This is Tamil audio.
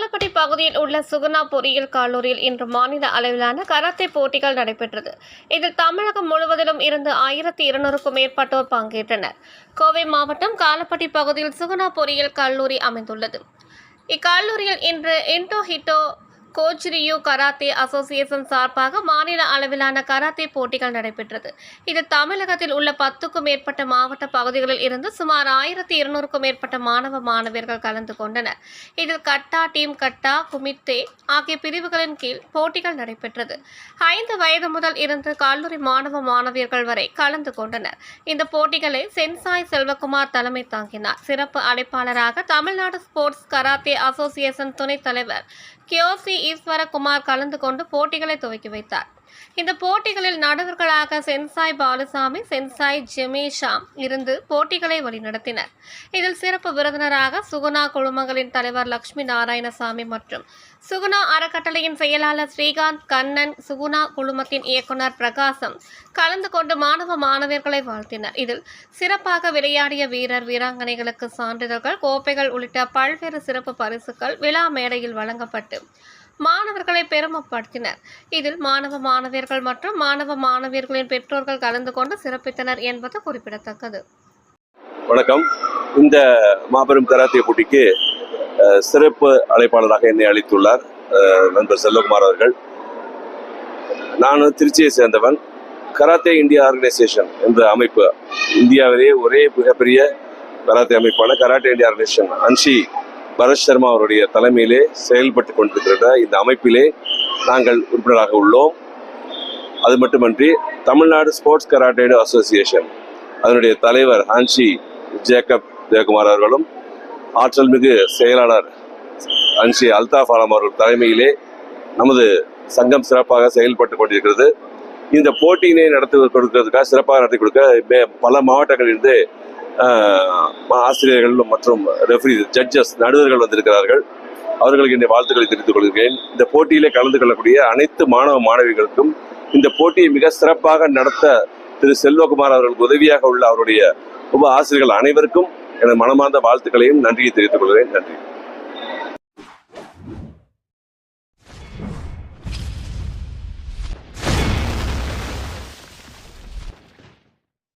காலப்பட்டி பகுதியில் உள்ள சுகுணா பொறியியல் கல்லூரியில் இன்று மாநில அளவிலான கராத்தே போட்டிகள் நடைபெற்றது. இதில் தமிழகம் முழுவதிலும் இருந்து ஆயிரத்தி இருநூறுக்கும் மேற்பட்டோர் பங்கேற்றனர். கோவை மாவட்டம் காலப்பட்டி பகுதியில் சுகுணா பொறியியல் கல்லூரி அமைந்துள்ளது. இக்கல்லூரியில் இன்று இன்டோ ஹிட்டோ கோச்ரியூ கராத்தே அசோசியேஷன் சார்பாக மாநில அளவிலான கராத்தே போட்டிகள் நடைபெற்றது. இது தமிழகத்தில் உள்ள பத்துக்கும் மேற்பட்ட மாவட்ட பகுதிகளில் இருந்து சுமார் ஆயிரத்தி இருநூறுக்கும் மேற்பட்ட மாணவ மாணவியர்கள் கலந்து கொண்டனர். இதில் கட்டா டீம் கட்டா குமித்தே ஆகிய பிரிவுகளின் கீழ் போட்டிகள் நடைபெற்றது. ஐந்து வயது முதல் இருந்து கல்லூரி மாணவ மாணவியர்கள் வரை கலந்து கொண்டனர். இந்த போட்டிகளை சென்சாய் செல்வகுமார் தலைமை தாங்கினார். சிறப்பு அழைப்பாளராக தமிழ்நாடு ஸ்போர்ட்ஸ் கராத்தே அசோசியேஷன் துணைத் தலைவர் கியோசி ஈஸ்வரகுமார் கலந்து கொண்டு போட்டிகளை துவக்கி வைத்தார். இந்த போட்டிகளில் நடுவர்களாக சென்சாய் பாலுசாமி சென்சாய் ஜெமேஷா இருந்து போட்டிகளை வழிநடத்தினர். இதில் சிறப்பு விருந்தினராக சுகுணா குழுமங்களின் தலைவர் லட்சுமி நாராயணசாமி மற்றும் சுகுணா அறக்கட்டளையின் செயலாளர் ஸ்ரீகாந்த் கண்ணன் சுகுணா குழுமத்தின் இயக்குனர் பிரகாசம் கலந்து கொண்டு மாணவ மாணவியர்களை வாழ்த்தினர். இதில் சிறப்பாக விளையாடிய வீரர் வீராங்கனைகளுக்கு சான்றிதழ்கள் கோப்பைகள் உள்ளிட்ட பல்வேறு சிறப்பு பரிசுகள் விழா மேடையில் வழங்கப்பட்டு மாணவர்களை பெருமைப்படுத்தினர். இதில் மாணவ மாணவியர்கள் மற்றும் மாணவ மாணவியர்களின் பெற்றோர்கள் கலந்து கொண்டு சிறப்பித்தனர் என்பது குறிப்பிடத்தக்கது. வணக்கம். இந்த மாபெரும் கராத்தே போட்டிக்கு சிறப்பு அழைப்பாளராக என்னை அளித்துள்ளார் நண்பர் செல்வகுமார் அவர்கள். நான் திருச்சியை சேர்ந்தவன். கராத்தே இந்தியா ஆர்கனைசேஷன் என்ற அமைப்பு இந்தியாவிலேயே ஒரே மிகப்பெரிய கராத்தே அமைப்பான கராத்தே இந்தியா ஆர்கனைசேஷன் அன்ஷி பரத் சர்மா அவருடைய தலைமையிலே செயல்பட்டு கொண்டிருக்கிற இந்த அமைப்பிலே நாங்கள் உறுப்பினராக உள்ளோம். அது மட்டுமன்றி தமிழ்நாடு ஸ்போர்ட்ஸ் கராட்டேடு அசோசியேஷன் அதனுடைய தலைவர் ஹான்ஷி ஜேக்கப் ஜெயக்குமார் அவர்களும் ஆற்றல் மிகு செயலாளர் ஹன்ஷி அல்தாஃப் ஆலம் அவர்கள் தலைமையிலே நமது சங்கம் சிறப்பாக செயல்பட்டு கொண்டிருக்கிறது. இந்த போட்டியினை நடத்தி கொடுக்கிறதுக்காக சிறப்பாக நடத்தி கொடுக்க மே- பல மாவட்டங்களிலிருந்து ஆசிரியர்கள் மற்றும் ரெஃபரி ஜட்ஜஸ் நடுவர்கள் வந்திருக்கிறார்கள். அவர்களுக்கு என்னுடைய வாழ்த்துக்களை தெரிவித்துக் கொள்கிறேன். இந்த போட்டியிலே கலந்து கொள்ளக்கூடிய அனைத்து மாணவ மாணவிகளுக்கும் இந்த போட்டியை மிக சிறப்பாக நடத்த திரு செல்வகுமார் அவர்களுக்கு உதவியாக உள்ள அவருடைய உப ஆசிரியர்கள் அனைவருக்கும் எனது மனமார்ந்த வாழ்த்துக்களையும் நன்றியை தெரிவித்துக் கொள்கிறேன். நன்றி.